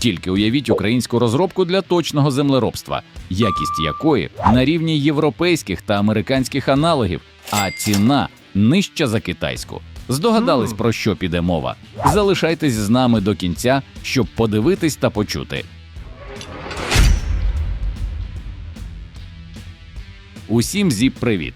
Тільки уявіть українську розробку для точного землеробства, якість якої на рівні європейських та американських аналогів, а ціна нижча за китайську. Здогадались, про що піде мова? Залишайтесь з нами до кінця, щоб подивитись та почути. Усім зіп привіт!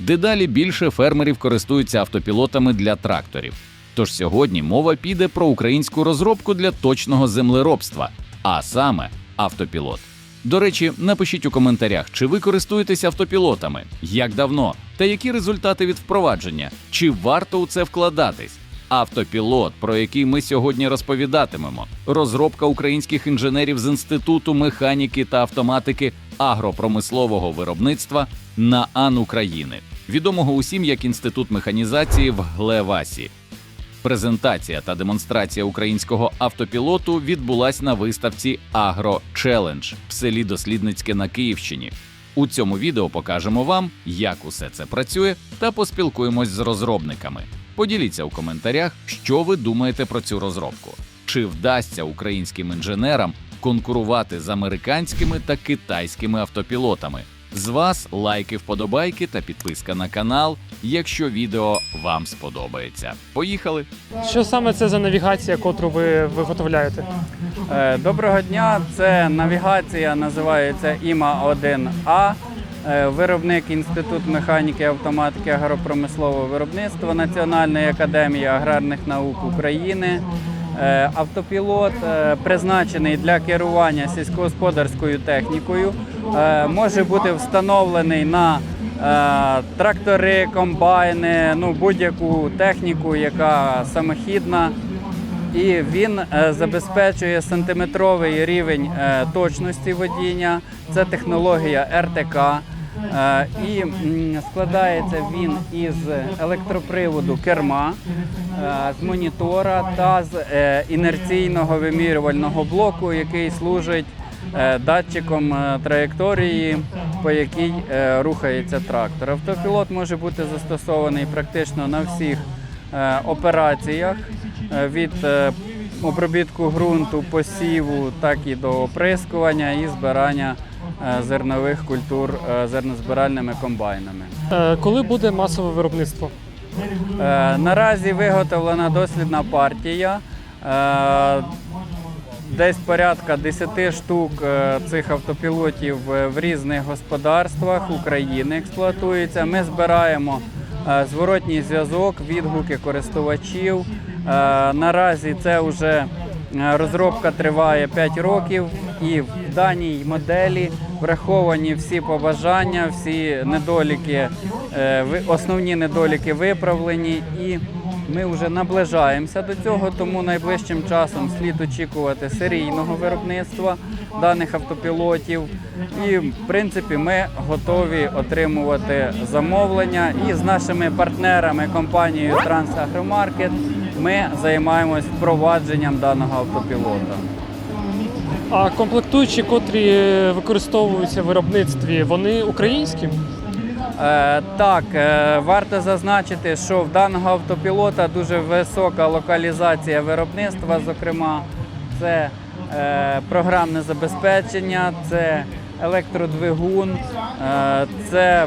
Дедалі більше фермерів користуються автопілотами для тракторів. Тож сьогодні мова піде про українську розробку для точного землеробства, а саме автопілот. До речі, напишіть у коментарях, чи ви користуєтесь автопілотами, як давно та які результати від впровадження, чи варто у це вкладатись. Автопілот, про який ми сьогодні розповідатимемо, розробка українських інженерів з інституту механіки та автоматики агропромислового виробництва НААН України, відомого усім як інститут механізації в Глевасі. Презентація та демонстрація українського автопілоту відбулась на виставці Агро Челендж в селі Дослідницьке на Київщині. У цьому відео покажемо вам, як усе це працює, та поспілкуємось з розробниками. Поділіться у коментарях, що ви думаєте про цю розробку. Чи вдасться українським інженерам конкурувати з американськими та китайськими автопілотами? З вас лайки, вподобайки та підписка на канал, якщо відео вам сподобається. Поїхали! Що саме це за навігація, котру ви виготовляєте? Е, Доброго дня. Це навігація називається іма 1А. Е, Виробник Інститут механіки автоматики агропромислового виробництва Національної академії аграрних наук України. Е, Автопілот е, призначений для керування сільськогосподарською технікою. Е, Може бути встановлений на трактори, комбайни, ну будь-яку техніку, яка самохідна і він забезпечує сантиметровий рівень точності водіння. Це технологія РТК. Е, І складається він із електроприводу керма, е, з монітора та з е, інерційного вимірювального блоку, який служить датчиком траєкторії, по якій рухається трактор. Автопілот може бути застосований практично на всіх операціях від обробітку ґрунту, посіву, так і до оприскування і збирання зернових культур е, зернозбиральними комбайнами. Е, Коли буде масове виробництво? Е, Наразі виготовлена дослідна партія. Е, Десь порядка 10 штук е, цих автопілотів е, в різних господарствах України експлуатуються. Ми збираємо е, зворотній зв'язок, відгуки користувачів. Е, Наразі це вже е, розробка триває 5 років, і в даній моделі враховані всі побажання, всі недоліки, е, основні недоліки виправлені і. Ми вже наближаємося до цього, тому найближчим часом слід очікувати серійного виробництва даних автопілотів. І в принципі ми готові отримувати замовлення. І з нашими партнерами компанією Трансагромаркет ми займаємось впровадженням даного автопілота. А комплектуючі, котрі використовуються в виробництві, вони українські? Е, так, е, варто зазначити, що в даного автопілота дуже висока локалізація виробництва. Зокрема, це е, програмне забезпечення, це електродвигун, е, це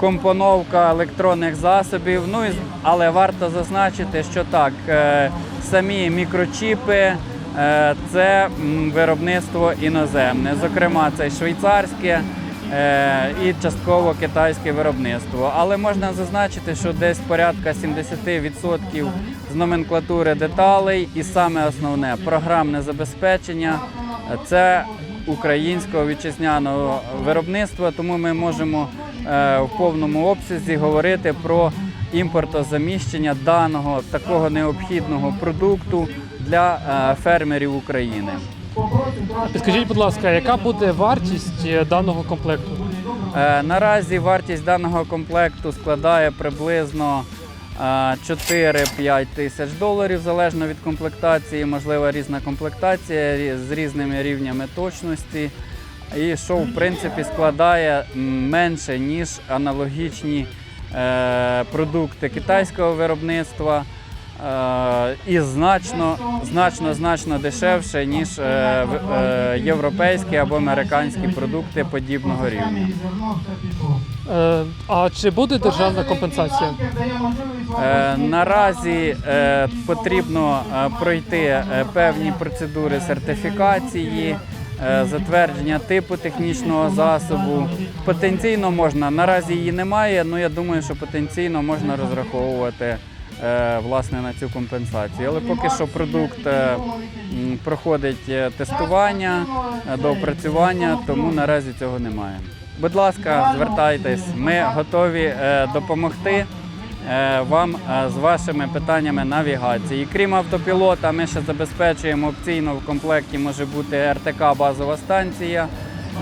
компоновка електронних засобів. Ну але варто зазначити, що так, е, самі мікрочіпи. е, Це виробництво іноземне, зокрема, це швейцарське, і частково китайське виробництво. Але можна зазначити, що десь порядка 70% з номенклатури деталей, і саме основне програмне забезпечення це українського вітчизняного виробництва. Тому ми можемо е, в повному обсязі говорити про імпортозаміщення даного такого необхідного продукту для е, фермерів України. Підскажіть, будь ласка, яка буде вартість е, даного комплекту? Наразі вартість даного комплекту складає приблизно 4-5 тисяч доларів, залежно від комплектації, можлива різна комплектація з різними рівнями точності. І що в принципі складає менше, ніж аналогічні е, продукти китайського виробництва. е, і значно, значно, значно дешевше, ніж е, європейські або американські продукти подібного рівня. А чи буде державна компенсація? Е, Наразі е, потрібно е, пройти певні процедури сертифікації, затвердження типу технічного засобу. Потенційно можна, наразі її немає, але я думаю, що потенційно можна розраховувати власне на цю компенсацію. Але поки що продукт проходить тестування, е, доопрацювання, тому наразі цього немає. Будь ласка, звертайтесь, ми готові допомогти вам е, з вашими питаннями навігації. Крім автопілота, ми ще забезпечуємо опційно в комплекті може бути РТК базова станція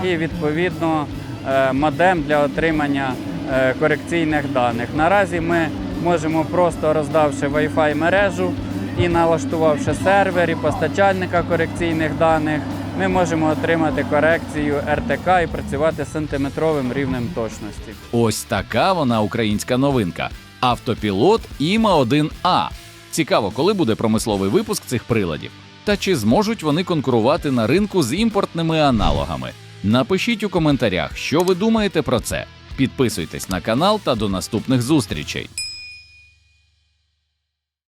і відповідно е, модем для отримання е, корекційних даних. Наразі ми можемо просто роздавши Wi-Fi мережу і налаштувавши сервер і постачальника корекційних даних. Ми можемо отримати корекцію РТК і працювати сантиметровим рівнем точності. Ось така вона українська новинка. Автопілот Іма 1А. Цікаво, коли буде промисловий випуск цих приладів. Та чи зможуть вони конкурувати на ринку з імпортними аналогами? Напишіть у коментарях, що ви думаєте про це. Підписуйтесь на канал та до наступних зустрічей.